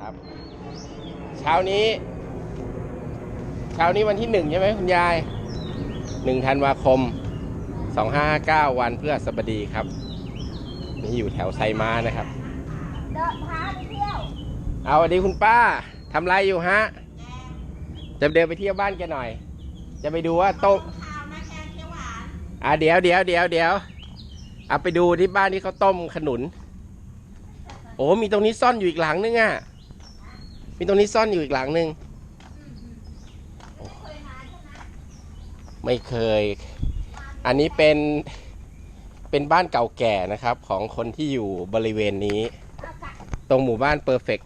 ครับเช้านี้เช้านี้วันที่หนึ่งใช่ไหมคุณยายหนึ่งธันวาคมสองห้าเก้าวันเพื่อสบดีครับ นี่อยู่แถวไซม้านะครับ เดินพาไปเที่ยวเอาสวัสดีคุณป้าทำไรอยู่ฮะ จะเดินไปเที่ยวบ้านแกหน่อย จะไปดูว่าต้มข้าวนะแกงเขียวหวานอะเดี๋ยวเดี๋ยวเดี๋ยวเดี๋ยวเอาไปดูที่บ้านที่เขาต้มขนุน โอ้มีตรงนี้ซ่อนอยู่อีกหลังนึงอะ มีตรงนี้ซ่อนอยู่อีกหลังนึงเคยมาใช่ไหมไม่เคย อันนี้เป็นเป็นบ้านเก่าแก่นะครับ ของคนที่อยู่บริเวณนี้เอากะตรงหมู่บ้าน Perfect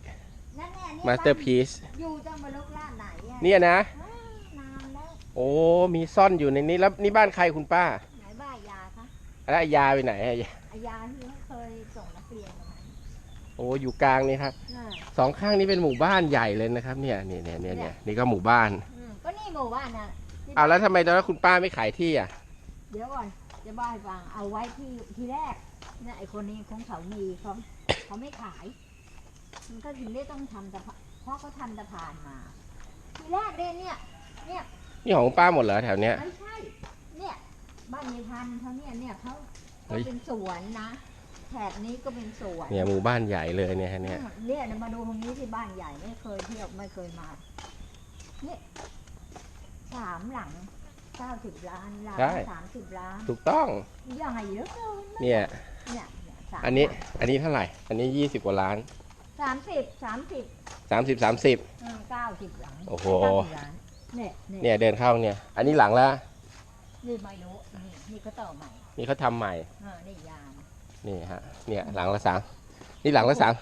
นั่นแน่นี่ Masterpiece อยู่จังมาลุกล่าไหนอะเนี่ยนะอ้าวนานแล้วโอ้มีซ่อนอยู่ในนี้แล้วนี่บ้านใครคุณป้าไหนบ้ายาคะแล้วไอ้ยาไปไหนอะอายาที่เขาเคยส่งนักเรียนมา โอ้อยู่กลางนี่ครับน่ะสองข้างนี้เป็นหมู่บ้านใหญ่เลยนะครับ เนี่ยเนี่ยเนี่ยเนี่ยเนี่ยนี่ก็หมู่บ้านอืมก็นี่หมู่บ้านน่ะที่เอาแล้วทำไมตอนนั้นคุณป้าไม่ขายที่อะเดี๋ยวก่อนจะบ้าให้ฟังเอาไว้ที่ที่แรกเนี่ยไอคนนี้ของเขามีเขาเขาไม่ขาย มันก็ถึงได้ต้องทำสะพานเพราะเขาทำสะพานมา ทีแรกเนี่ย เนี่ยนี่ของป้าหมดเหรอแถวเนี้ย ไม่ใช่ เนี่ย บ้านยายพันธุ์เขาเนี่ยเนี่ยเขาเฮ้เขายเป็นสวนนะ แถบนี้ก็เป็นสวนเนี่ยหมู่บ้านใหญ่เลยเนี่ยฮะเนี่ยอืมเนี่ยเดี๋ยวมาดูตรงนี้ที่บ้านใหญ่ไม่เคยเที่ยวไม่เคยมาเนี่ยสามหลังเก้าสิบล้านหลังสามสิบล้านถูกต้อง ยังไงเยอะเกินเนี่ย เนี่ยเนี่ยสามอันนี้ อันนี้เท่าไหร่ อันนี้ยี่สิบกว่าล้านสามสิบสามสิบสามสิบสามสิบ เก้าสิบหลังโอ้โห เก้าสิบล้านเนี่ยเนี่ยเนี่ยเดินเข้าเนี่ย อันนี้หลังละ นี่ไม่รู้นี่นี่เขาต่อใหม่ นี่เขาทำใหม่ อ่านี่ยาม นี่ฮะเนี่ยหลังละสามนี่หลังละสาม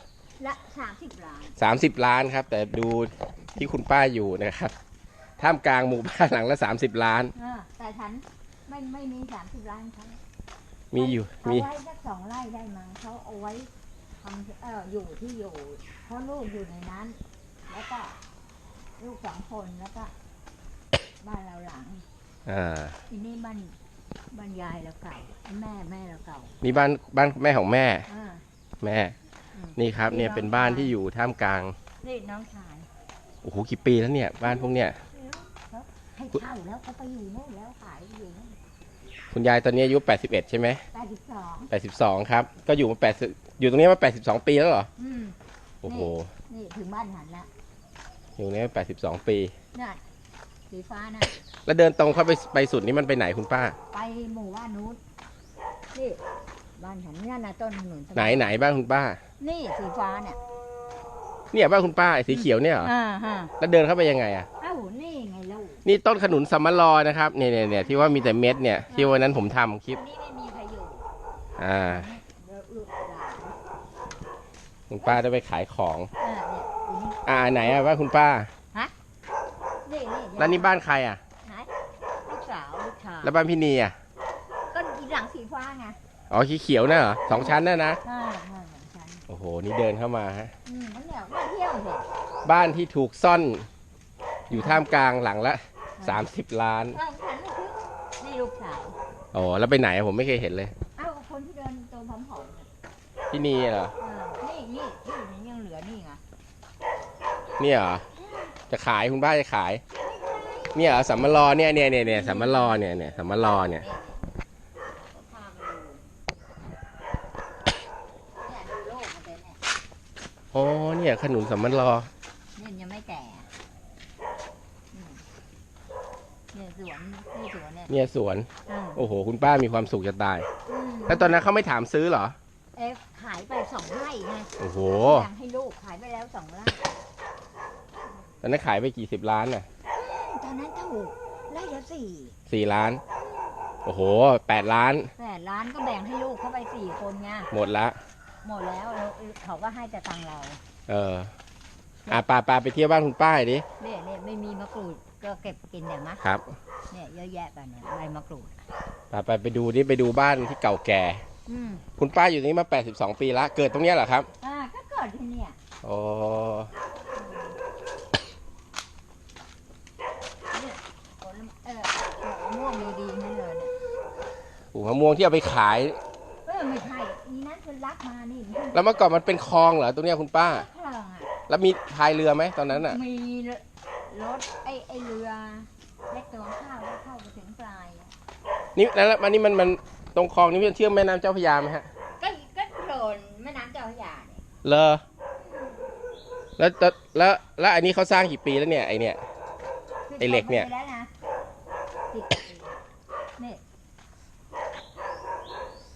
ละสามสิบล้านสามสิบล้านครับ แต่ดูที่คุณป้าอยู่นะครับท่ามกลางหมู่บ้านหลังละสามสิบล้านอ่าแต่ฉันไม่ไม่มีสามสิบล้านเขามีอยู่เอามีไว้สักสองไร่ได้มั้งเขาเอาไว้ทำเอออยู่ที่อยู่เพราะลูกอยู่ในนั้น แล้วก็ลูกสองคนแล้วก็บ้านเราหลังอ่า ทีนี้บ้าน บ้านยายเราเก่า แม่แม่เราเก่านี่บ้านบ้านแม่ของแม่ อ่าแม่ อืมนี่ครับเนี่ยเป็นบ้านที่อยู่ท่ามกลาง นี่น้องชายโอ้โหกี่ปีแล้วเนี่ยบ้านพวกเนี้ยเขาให้เช่าแล้วเขาไปอยู่โน่นแล้วขายอยู่นู่นคุณยายตอนนี้อายุ 81 ใช่ไหมแปดสิบสอง82 ครับ ก็อยู่มา80อยู่ตรงนี้มา 82 ปีแล้วเหรอ อืม โอ้โห นี่ถึงบ้านหันละอยู่ตรงนี้มา82 ปีน่ะสีฟ้าน่ะ แล้วเดินตรงเข้าไปไปสุดนี่มันไปไหนคุณป้า ไปหมู่บ้านนู้นนี่บ้านฉันเนี่ยนะต้นขนุนไหนไหนบ้านคุณป้า นี่สีฟ้าเนี่ย เนี่ยบ้านคุณป้าไอ้สีเขียวเนี่ยเหรออ่าฮะแล้วเดินเข้าไปยังไงอะ เอ้านี่ไงเล่านี่ต้นขนุนสัมมะลอนะครับเนี่ยเนี่ยเนี่ยที่ว่ามีแต่เม็ดเนี่ยที่วันนั้นผมทำคลิปนี่ไม่มีใครอยู่อ่าเดี๋ยวลูกหลานคุณป้าได้ไปขายของอ่าเนี่ยทีนี้อ่าไหนอะบ้านคุณป้า นี่นี่แล้วนี่บ้านใครอะ ไหนลูกสาวลูกชาย แล้วบ้านพี่นีอะ ก็อีหลังสีฟ้าไงอ๋อเขียวๆน่ะเหรอสองชั้นน่ะนะอ่าอ่าเหมือนกันโอ้โห นี่เดินเข้ามาฮะ อืมมันเนี่ยมาเที่ยวเถอะบ้านที่ถูกซ่อน อยู่ท่ามกลางหลังละ30 ล้านเอ้าฉันไม่คือนี่ลูกสาวโอ้แล้วไปไหนอะผมไม่เคยเห็นเลย เอ้าคนที่เดินตัวผอมๆเนี่ยที่นี่เหรออ่านี่นี่ที่นี่ยังเหลือนี่ไงเนี่ยเหรอ จะขายคุณป้าจะขาย เนี่ยเหรอสัมมะลอเนี่ยเนี่ยเนี่ยเนี่ยสัมมะลอเนี่ยเนี่ยสัมมะลอเนี่ยพามาดูเนี่ยดูโลกมันเป็นเนี่ยอ๋อเนี่ยขนุนสัมมะลอเนี่ยยังไม่แก่อืมเนี่ยสวนที่สวนเนี่ยเนี่ยสวนอ่าโอ้โห คุณป้ามีความสุขจะตายอืมแล้วตอนนั้นเขาไม่ถามซื้อเหรอ เอ๊ะขายไปสองไร่ไงโอ้โหแบ่งให้ลูกขายไปแล้วสองไร่ตอนนั้นขายไปกี่สิบล้านน่ะต อนนั้นถูกไร่ละสี่สี่ล้าน โอ้โหแปดล้าน แปดล้านก็แบ่งให้ลูกเข้าไปสี่คนไงหมดละ หมดแล้วแล้วเขาก็ให้แต่ตังค์เราเอออะปาปาไปเที่ยวบ้านคุณป้าหน่อยดิเนี่ยเนี่ยไม่มีมะกรูดก็เก็บกินเนี่ยมะครับเนี่ยเยอะแยะไปเนี่ยใบมะกรูดปาไปไปดูดิไปดูบ้านที่เก่าแก่ อืมคุณป้าอยู่ตรงนี้มา 82 ปีละ เกิดตรงเนี้ยเหรอครับ อ่าก็เกิดที่เนี่ย อ๋อ ผลเออมะม่วงดีๆนั่นเลยเนี่ย ป ลูกมะม่วงที่เอาไปขาย เออไม่ใช่อีนั้นคือรักมานี่มันแล้วเมื่อก่อนมันเป็นคลองเหรอตรงเนี้ยคุณป้า คลองอะ แล้วมีพายเรือไหมตอนนั้นอะ มีรถไอ้ไอ้เรือเล็กตัวข้าวแล้วเข้าไปถึงปลายอะนี่แล้วมันนี่มันมันตรงคลองนี้มันเชื่อมแม่น้ำเจ้าพระยาไหมฮะ ก็ก็โดนแม่น้ำเจ้าพระยาเนี่ยเลอแล้วแล้วแล้วแล้วอันนี้เขาสร้างกี่ปีแล้วเนี่ยไอเนี่ย ไอ้เหล็กเนี่ยสิบว่าปีแล้วนะสิบปีนี่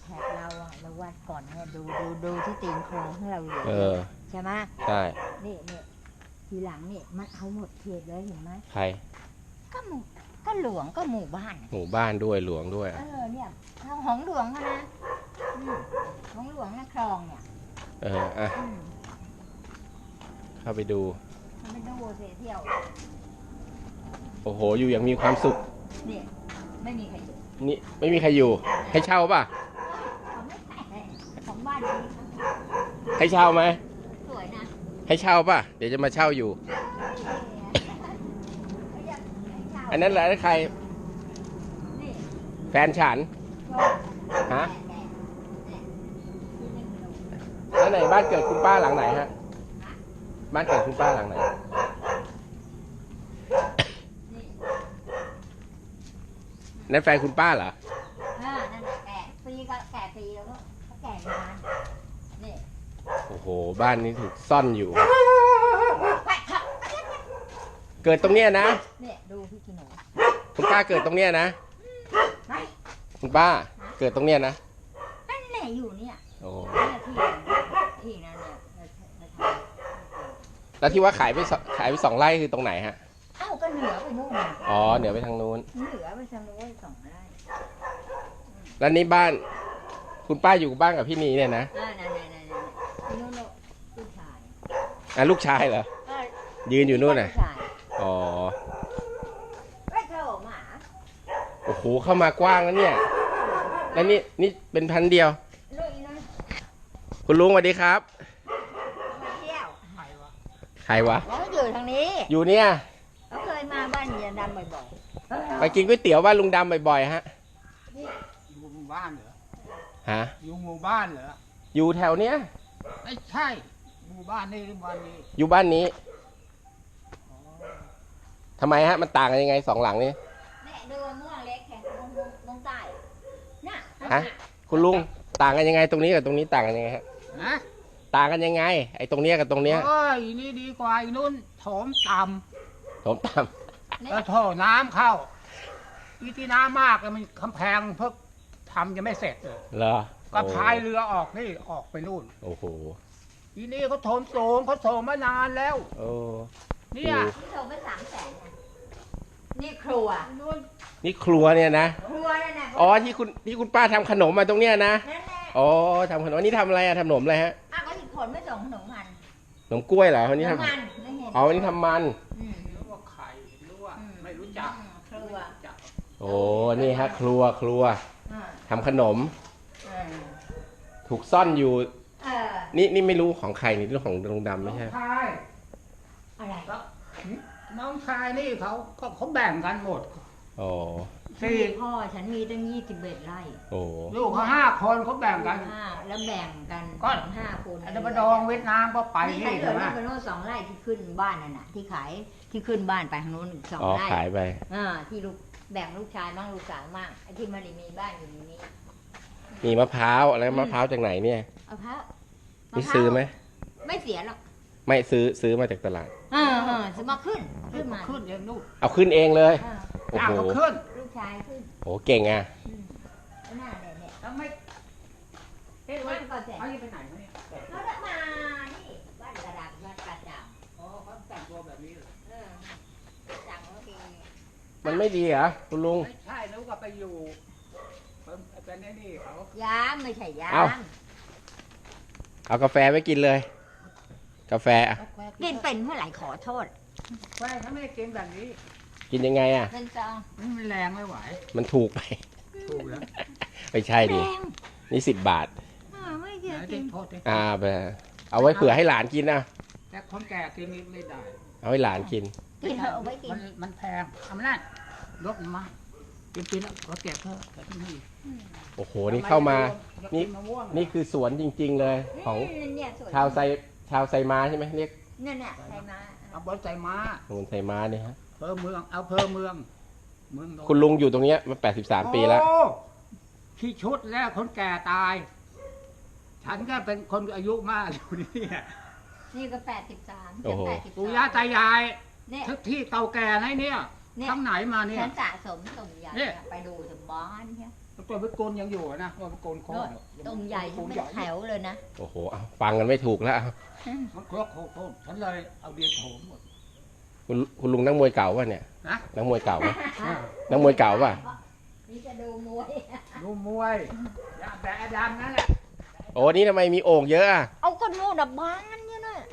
แถบเราอะเราวัด ก่อนเนี่ยดูดูดูที่ตีนโครงที่เราเหลือเออ ใช่ไหมใช่ นี่นี่ทีหลังนี่มันเอาหมดเขตเลยเห็นไหมใคร ก็หมู่ก็หลวงก็หมู่บ้านหมู่บ้านด้วยหลวงด้วย เออเนี่ยทางของหลวงอะนะอืมของหลวงนะคลองเนี่ยเออ อะ อืมเข้าไปดู มันเป็นดูเสียเที่ยวโอ้โห อยู่อย่างมีความสุขนี่ไม่มีใครอยู่นี่ไม่มีใครอยู่ ให้เช่าป่ะ เขาไม่แต่ของบ้านนี้ ให้เช่าไหม สวยนะให้เช่าป่ะ เดี๋ยวจะมาเช่าอยู่ อันนั้นแหละใคร นี่แฟนฉัน ฮะ แล้วไหนบ้านเกิดคุณป้าหลังไหนฮะ บ้านเกิดคุณป้าหลังไหน นี่นั่นแฟนคุณป้าเหรอ อ่านั่นแหละแก่ปีก็แก่ปีแล้วก็ ก็แก่นานนี่โอ้โห บ้านนี้ถูกซ่อนอยู่ไปค่ะเกิดตรงเนี้ยนะ เนี่ยดูพี่กินหนูคุณป้าเกิดตรงเนี้ยนะ ไปคุณป้า เกิดตรงเนี้ยนะ นั่นแหละอยู่เนี่ยโอ้ เนี่ยที่ที่นั่นเนี่ยเราเราทำแล้วที่ว่าขายไปสขายไปสองไร่คือตรงไหนฮะ เอ้าก็เหนือไปนู่นน่ะอ๋อ เหนือไปทางนู้น เหนือไปทางโน้นสองไร่แล้วนี่บ้าน คุณป้าอยู่บ้านกับพี่นีเนี่ยนะอ่านั่นนั่นนั่นนั่นที่นู่นน่ะลูกชายอะลูกชายเหรอเอ้ยยืนอยู่นู่นน่ะลูกชายอ๋อเอ้ยเธอออกมาโอ้โห เข้ามากว้างแล้วเนี่ย แล้วนี่นี่เป็นพันเดียว ลูกอีนั่นคุณลุงสวัสดีครับ มาเที่ยวใครวะ แล้วอยู่ทางนี้อยู่เนี่ย เขาเคยมาบ้านยายดำบ่อยๆเออไปกินก๋วยเตี๋ยวบ้านลุงดำบ่อยๆฮะอยู่หมู่บ้านเหรอ ฮะ อยู่หมู่บ้านเหรออยู่แถวเนี้ย ไม่ใช่หมู่บ้านนี่หรือบ้านนี้อยู่บ้านนี้อ๋อทำไมฮะ มันต่างกันยังไงสองหลังนี้เนี่ยดูมะม่วงเล็กแค่ลงลงลงใต้น่ะฮะ คุณลุงต่างกันยังไงตรงนี้กับตรงนี้ต่างกันยังไงฮะ ฮะต่างกันยังไง ไอ้ตรงเนี้ยกับตรงเนี้ยโอ้ยอีนี่ดีกว่าอีนู้นโถมต่ผมตามำแล้วโถน้ำเข้าอีที่น้ำมากอะมันกำแพงเพิ่ง ทำยังไม่เสร็จเลยเหรอก็พายเรือออกนี่ออกไปนู่น โอ้โหอีนี่เขาโถมสูงเขาโถมมานานแล้ว โอ้เนี่ยที่โทรไปสามแสนน่ะนี่ครัวนู่นนี่ครัวเนี่ยนะครัวนั่นน่ะอ๋อที่คุณที่คุณป้าทำขนมมาตรงเนี้ยนะนั่นแหละอ๋อทำขนมอันนี้ทำอะไรอะทำขนมอะไรฮะอ้าวก็ที่ขนไม่ส่งขนมมันขนมกล้วยเหรอวันนี้ทน้ำมันไม่เห็นำอ๋อวันนี้ทำมันอืมรู้ว่าใครรู้ว่าอืมไม่รู้จักอืมครัวจักโอ้นี่ฮะ ครัวครัวอ่า ทำขนม เออถูกซ่อนอยู่ เออนี่นี่ไม่รู้ของใครนี่เรื่องของลุงดำน้ไม่องใช่ ชายอะไรก็น้องชายนี่เขาก็เขาแบ่งกันหมดอ๋อสี่พ่อฉันมีตั้งยี่สิบเอ็ดไร่โอ้ลูกเขาห้าคนเขาแบ่งกัน ห้าแล้วแบ่งกันก็ สองห้าคนอันนั้นมาดองเวียดนามก็ไปนี่นี่ฉันเหลืใช่อไหมนี่เป็นโน่นสองไร่ที่ขึ้นบ้านนั่นน่ะที่ขายที่ขึ้นบ้านไปทางโน้นอีกสองอ๋อไร่ขายไป อ่าที่ลูก แบ่งลูกชายมั่งลูกสาวมั่งไอ้ที่มันมีบ้านอยู่ในนี้มีมะพร้าวอะไรมะพร้าวจากไหนเนี่ยเอาพระนี่ซื้อไหมไม่เสียหรอกไม่ซื้อซื้อมาจากตลาด เออเออซื้อมาขึ้นขึ้นมาขึ้นเองลูกเอาขึ้นเองเลย เออโอ้จ้างโหเขาขึ้นลูกชายขึ้นโหเก่งอะ อืมแล้วหน้าเนี่ยเนี่ยแล้วไม่เรียกว่าก่อนเสร็จ เขาจะไปไหนวะเนี่ย เขาจะมานี่บ้านกระดาษบ้านกระจา อ๋อเขาแต่งตัวแบบนี้เหรอ เออจังเมื่อกี้ มันไม่ดีเหรอคุณลุง ไม่ใช่แล้วก็ไปอยู่เป็นเป็นไอ้นี่เขายามไม่ใช่ยาเอ้ามเอากาแฟไว้กินเลย กาแฟอะกินเป็นเมื่อไหร่ขอโทษแฟนเขาไม่ได้กินแบบนี้กินยังไงอะ เป็นซองมันแรงไม่ไหวมันถูกไป ถูกแล้วไม่ใช่แพดิงนี่สิบบาท อ่าไม่เกี่ยวไหนกิที่นโทษดิอ่าไปเอาไว้เผื่อให้หลานกินนะ แต่คนแก่กินนี่ไม่ได้ เอาให้หลานกิน กินเถอะเอาไว้กิน มันมันแพงทำนั่นลดมากินกินแล้วก็เก็บเถอะเก็บที่นี่โอ้โห นี่เข้ามานี่นี่ มะม่วงนี่คือสวนจริง ๆ เลย ของมเนี่ยสวยชาวไซชาวไซมาใช่ไหมเรียกเนี่ยเนี่ยใช่ไหมตำบลใจม้านูนไทยม้าเนี่ยฮะอำเภอเมืองอำเภอเมือง เมืองนนท์คุณลุงอยู่ตรงเนี้ยมาแปดสิบสามปีแล้ว โอ้ขี้ชุดแล้วคนแก่ตาย ฉันก็เป็นคนอายุมากอยู่นี่ นี่ก็แปดสิบสามโอ้โหแปดสิบปู่ย่าตายายเนี่ยทุกที่เก่าแก่นะเนี่ยเนี่ยทั้งไหนมาเนี่ย ฉันสะสมตุ่มใหญ่เนี่ย อะไปดูถึงบ้านเนี่ยตัวพิกุลยังอยู่นะตัวพิกุลโคโน่ตนรตุ่มใหญ่ฉันเป็นแถวเลยนะ โอ้โหเอาฟังกันไม่ถูกแล้วเอามันครบโคตรฉันเลยเอาเดียนโถมหมดคุณคุณลุงนักมวยเก่าป่ะเนี่ยนะนักมวยเก่าไหมนักมวยเก่าป่ะนี่จะดูมวยดูมวยยาแบะดำนั่นแหละโอ้นี่ทำไมมีโอ่งเยอะอะเอาคนนู่นน่ะบ้าน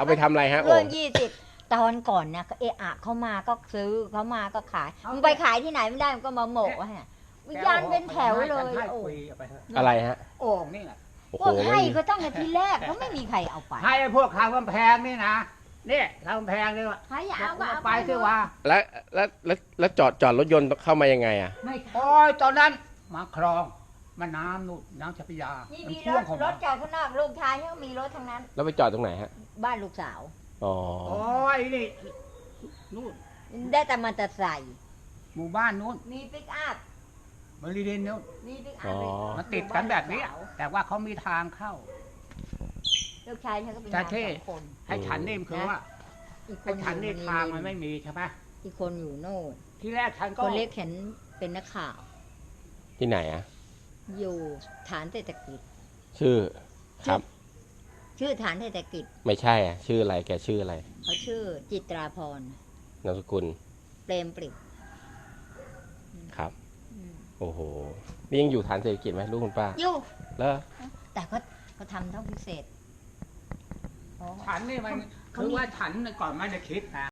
เนี่ยนะเอาไปทำอะไรฮะเกิโอ่งนยี่สิบตอนก่อนนะก็เอะอะเขามาก็ซื้อเขามาก็ขายมึงไปขายที่ไหนไม่ได้มันก็มาโหมกไว้ฮะวิญญาณเป็นแถวเลยให้โอ้ฟรีเอาไปเถอะอะไรฮะโอ่งนี่แหละโอ้พโหวกไม่ให้มีก็ตั้งแต่ทีแรกเขาไม่มีใครเอาไปให้ไอ้พวกขาวกำแพงนี่นะเนี่ยขาวกำแพงนี่ว่ะใครอยากเอาก็เอาไปสิว่าแล้วแล้วแล้วแล้วจอดจอดรถยนต์เข้ามายังไงอะไม่โอ้ยตอนนั้นมาคลอง มาน้ำนู่นน้ำชัพยานี่มันมีรพ่วงถของรมัถนจอดข้างนอกลูกชายเขามีรถทั้งนั้น แล้วไปจอดตรงไหนฮะ บ้านลูกสาว อ๋อ โอ้ยนี่นู่นได้แต่มันจะใส่หมู่บ้านนู้นมีปิกอัพบริเวณนู้นมีปิกอัอ๋พอมันติดกันแบบนี้ แต่ว่าเขามีทางเข้า ลูกชายฉันก็เป็นแต่ทางเท่ สองคน ให้ฉันนี่มันคือว่าอีกคให้นฉันอยู่นี่ทางมันไม่มีใช่ไหมอีกคนอยู่โน่นที่แรกฉันก็คนเล็กเห็นเป็นนักข่าวที่ไหนอะ อยู่ฐานเศรษฐกิจ ชื่อครับ ชื่อฐานเศรษฐกิจไม่ใช่อะชื่ออะไรแกชื่ออะไรเขาชื่อจิตราพรนามสกุลเปรมปริบครับ อืมโอ้โหนี่ยังอยู่ฐานเศรษฐกิจไหมลูกคุณป้าอยู่ แล้วแต่ก็ก็ทำเท่าพิเศษเพราะว่า ฉันนี่มันเขาคือมีว่าฉันก่อนไม่ได้คิดนะ